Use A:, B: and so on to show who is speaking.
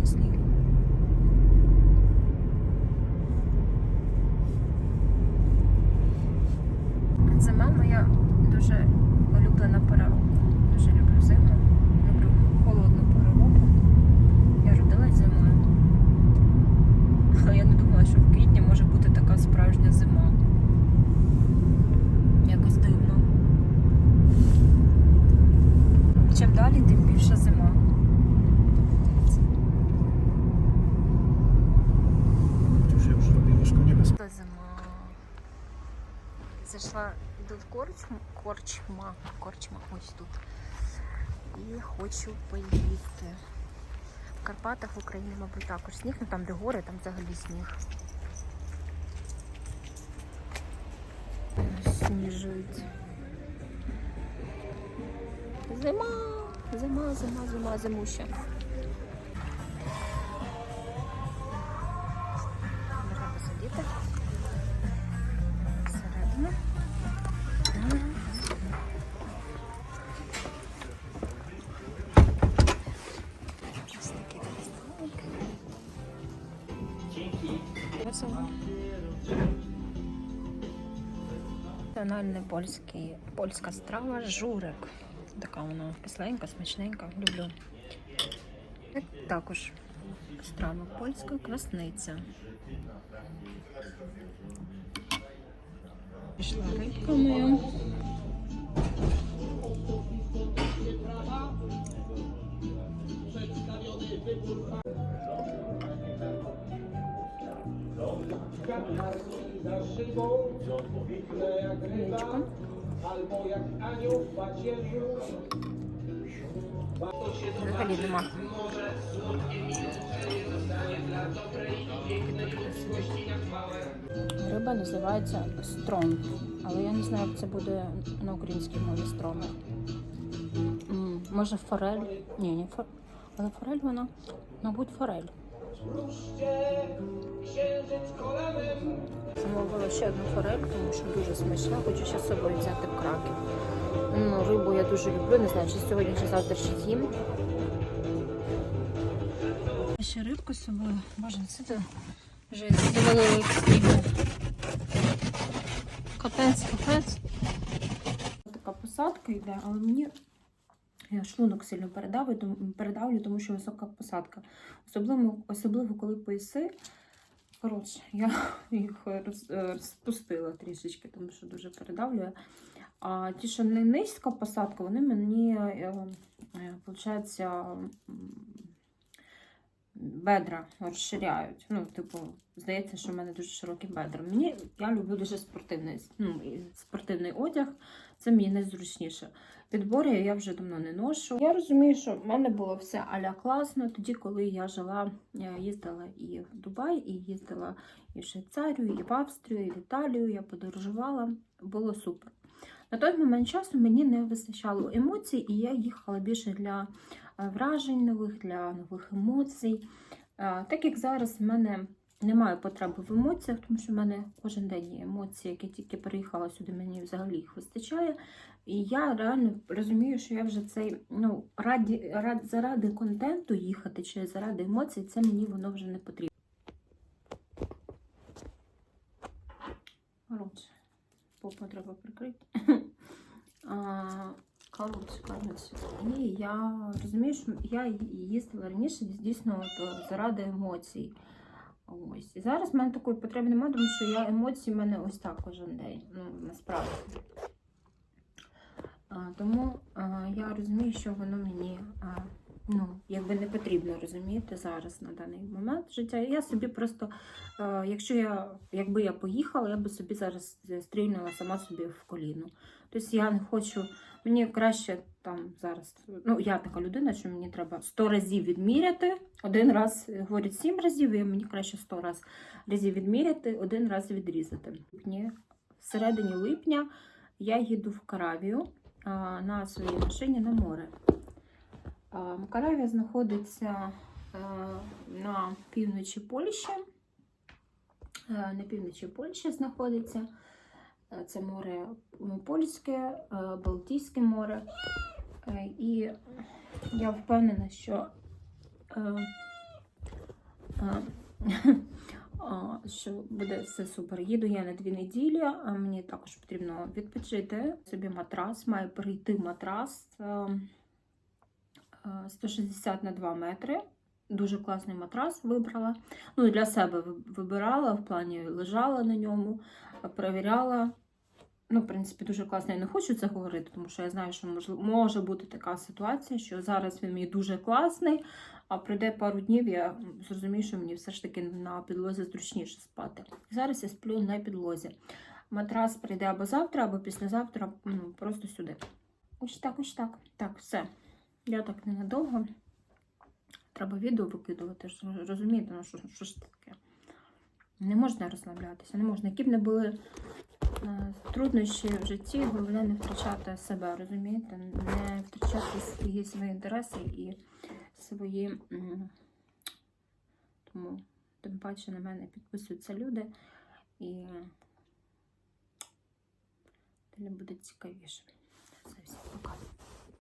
A: немає снігу. Зима моя дуже улюблена пора. Дуже люблю зиму, люблю холодну пору року. Я родилась зимою. Але я не думала, що в квітні може бути така справжня зима. Якось дивно. Чим далі, тим більше зима. Зайшла, йду в корчма, корчма ось тут. І хочу поїсти. В Карпатах в Україні, мабуть, також сніг, ну там, де гори, там взагалі сніг. Сніжують. Зима, зима, зима, зима, зимуща. Національний польський, польська страва журик. Така вона кисленька, смачненька. Люблю. Також страва польська красниця. Пішла рибка моя. Яєчко. Взагалі нема. Риба називається стронг, але я не знаю, як це буде на українській мові стронг. М, Може форель? Ні, не форель. Але форель вона, мабуть, форель. Ще одну форель, тому що дуже смачна. Хочу ще з собою взяти в краків. Ну, рибу я дуже люблю, не знаю, чи сьогодні, чи завтра ще з'їм. Ще рибку з собою. Боже, це ти вже довели екстриму. Капець, капець. Така посадка йде, але мені я шлунок сильно передавлю, тому що висока посадка. Особливо, особливо коли пояси. Коротше, я їх е, розпустила трішечки, тому що дуже передавлює. А ті, що не низька посадка, вони мені, виходить, бедра розширяють. Ну, типу, здається, що в мене дуже широкі бедра. Мені я люблю дуже спортивний, ну, спортивний одяг. Це мені найзручніше. Підбори я вже давно не ношу. Я розумію, що в мене було все аля класно. Тоді, коли я жила, я їздила і в Дубай, і їздила і в Швейцарію, і в Австрію, і в Італію. Я подорожувала. Було супер. На той момент часу мені не вистачало емоцій, і я їхала більше для е, вражень нових, для нових емоцій. Е, Так як зараз в мене немає потреби в емоціях, тому що в мене кожен день є емоції, як я тільки переїхала сюди, мені взагалі їх вистачає. І я реально розумію, що я вже цей, ну, раді, ради, заради контенту їхати чи заради емоцій, це мені воно вже не потрібно. Коротше, попу треба прикрити. А, Коротше, коротше. І я розумію, що я їздила раніше дійсно от, заради емоцій. Ось. І зараз в мене такої потреби немає, тому що я емоції в мене ось так кожен день. Ну, насправді. А, тому а, я розумію, що воно мені а, ну, якби не потрібно розумієте зараз на даний момент життя. Я собі просто, а, якщо я, якби я поїхала, я би собі зараз стрільнула сама собі в коліно. Тобто я не хочу, мені краще там зараз, ну я така людина, що мені треба 100 разів відміряти. Один раз говорять 7 разів, і мені краще 100 раз, разів відміряти, один раз відрізати. Ні, в середині липня я їду в Каравію а, на своїй машині на море. А, Каравія знаходиться на півночі Польщі. На півночі Польщі знаходиться. Е, Це море Польське, е, Балтійське море. Е, І я впевнена, що е, е, що буде все супер. Їду я на дві неділі, а мені також потрібно відпочити. Собі матрас, має прийти матрас е, е, 160 на 2 метри. Дуже класний матрас вибрала. Ну, і для себе вибирала, в плані лежала на ньому, перевіряла. Ну, в принципі, дуже класно. Я не хочу це говорити, тому що я знаю, що може бути така ситуація, що зараз він мені дуже класний, а пройде пару днів, я зрозумію, що мені все ж таки на підлозі зручніше спати. Зараз я сплю на підлозі. Матрас прийде або завтра, або післязавтра, ну, просто сюди. Ось так, ось так. Так, все. Я так ненадовго. Треба відео викидувати, розумієте, ну що, що ж таке? Не можна розслаблятися, не можна. Які б не були е, труднощі в житті, головне не втрачати себе, розумієте? Не втрачати свої, свої інтереси і свої. Тому, тим паче, на мене підписуються люди, і далі буде цікавіше. Все, всім пока.